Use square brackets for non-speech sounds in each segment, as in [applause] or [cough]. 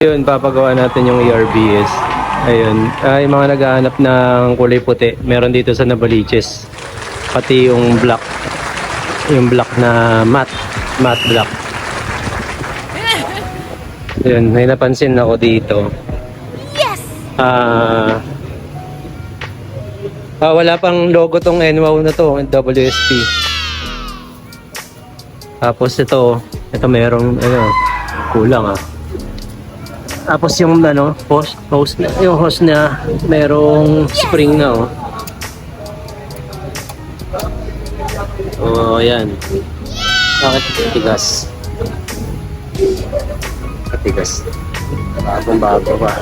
Yun, papagawa natin yung ERBS. Ayun. Ay, mga naghahanap ng kulay puti. Meron dito sa Nabaliches. Pati yung black. Yung black na matte. Matte black. Yun, may napansin ako dito. Yes! Ah... ah, wala pang logo tong NWOW na to, WSP. Tapos ito, ito merong ano, kulang ah. Tapos yung ano, host, host na, yung host na merong spring na oh. Oh, yan. Bakit tigas? Tigas. Bagong bago pa.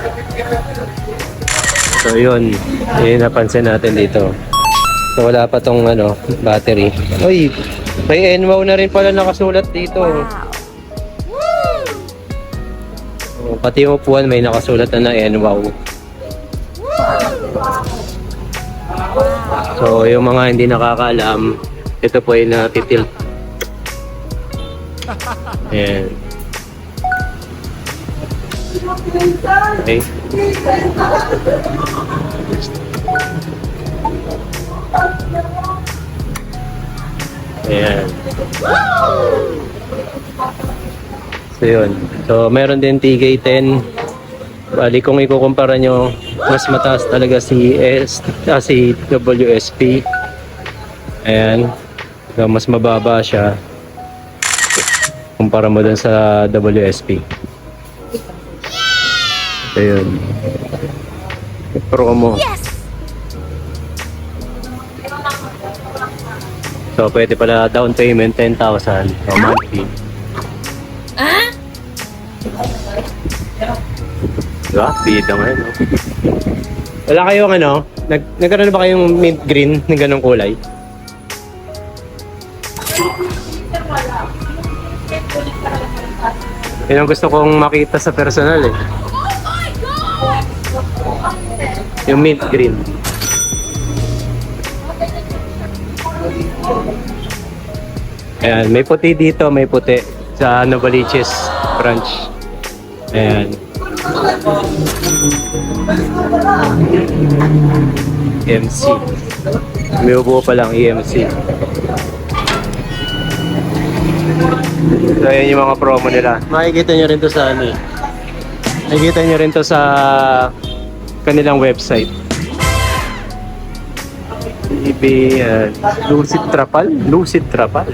So yun, yun napansin natin dito. So wala pa tong ano, battery. Uy, may NWOW na rin pala nakasulat dito. Wow! Oh, pati yung upuan may nakasulat na na NWOW. So yung mga hindi nakakaalam, ito po ay natitilt. Ayan. Okay. Ayan. So yun. So meron din TK10. Bali kung ikukumpara nyo, mas mataas talaga si S, ah, si WSP. Ayan. So, mas mababa siya. Kumpara mo dun sa WSP. So yun. Promo. Yes! So pwede pala down payment 10,000 o monthly. Diba? Bida nga yun. Wala kayong ano? Nag nagkaroon na ba kayong mint green ng ganong kulay? Yun ang gusto kong makita sa personal eh. Yung mint green. Ayan, may puti dito, may puti sa Novaliches branch. Ayan. EMC. May upo pa lang EMC. So, ayan yung mga promo nila. Makikita nyo rin to sa ano eh. Makikita nyo rin to sa kanilang website. EB, uh, Lucid Trapal? Lucid Trapal?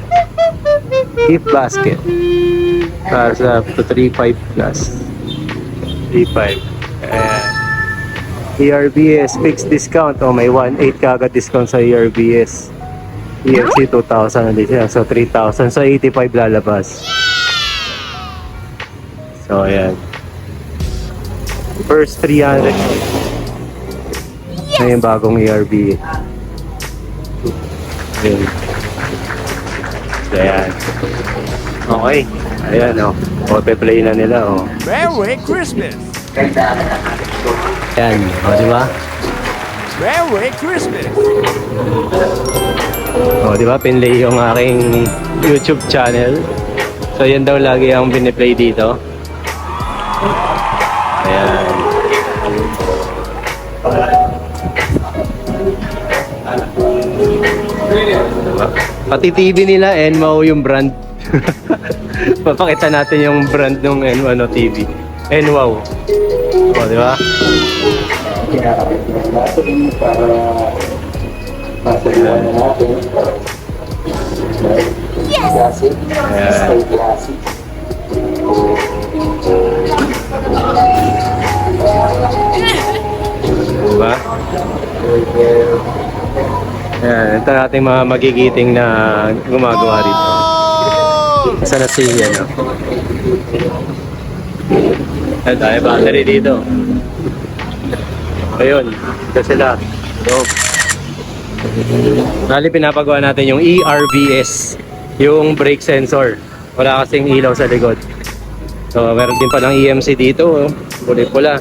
Gift basket. Para sa up to 3.5 plus. 3.5. Ayan. ERBS fixed discount. Oh, may 1.8 kagad discount sa ERBS. EFC 2,000 ulit siya. So, 3,000. So, 85 lalabas. So, ayan. First 300. Na yung bagong ERB. Ayan. So, ayan. Okay. Ayan, oh. O, play na nila, oh. Merry Christmas! Ayan, o, di ba? Merry Christmas! O, di ba? Pinlay yung aking YouTube channel. So, yan daw lagi ang biniplay dito. Ayan. Pati TV nila, Enmao yung brand. [laughs] Papakita natin yung brand ng ano, TV. Enmao. O, di ba? Ayan. Diba? Ayan, ito natin mga magigiting na gumagawa rito. Isa na si ano. Ayan tayo, battery dito. Ayun, ito sila. So, Bali, pinapagawa natin yung E ERBS, yung brake sensor. Wala kasing ilaw sa likod. So, meron din pa ng EMC dito, oh. pula-pula.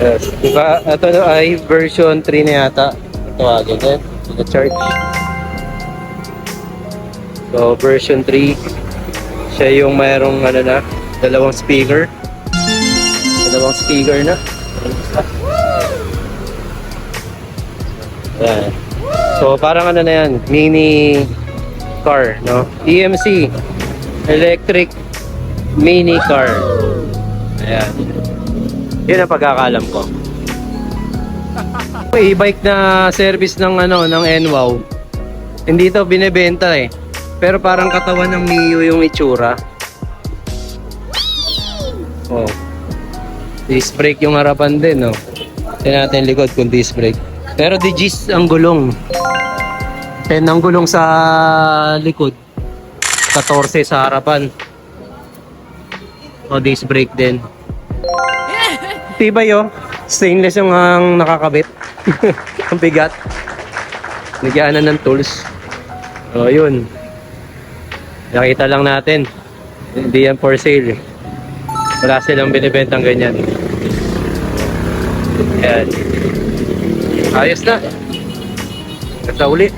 Yes. Diba, ito ay version 3 na yata. Ito agad eh. Ito charge. So, version 3. Siya yung mayroong ano na, dalawang speaker. Dalawang speaker na. Ayan. So, parang ano na yan, mini car, no? EMC, electric mini car. Ayan. Yun ang pagkakalam ko. E-bike na service ng ano ng NWOW. Hindi to binebenta eh. Pero parang katawan ng Mio yung itsura. Oh. Disc brake yung harapan din, no. Tingnan natin likod kung disc brake. Pero digis ang gulong. 10 ang gulong sa likod. 14 sa harapan. O disc brake din. Tibay oh. Stainless yung ang nakakabit. [laughs] ang bigat. Nagyanan ng tools. O yun. Nakita lang natin. Hindi yan for sale. Wala silang binibentang ganyan. Ayan. Ayos na. Sa uli.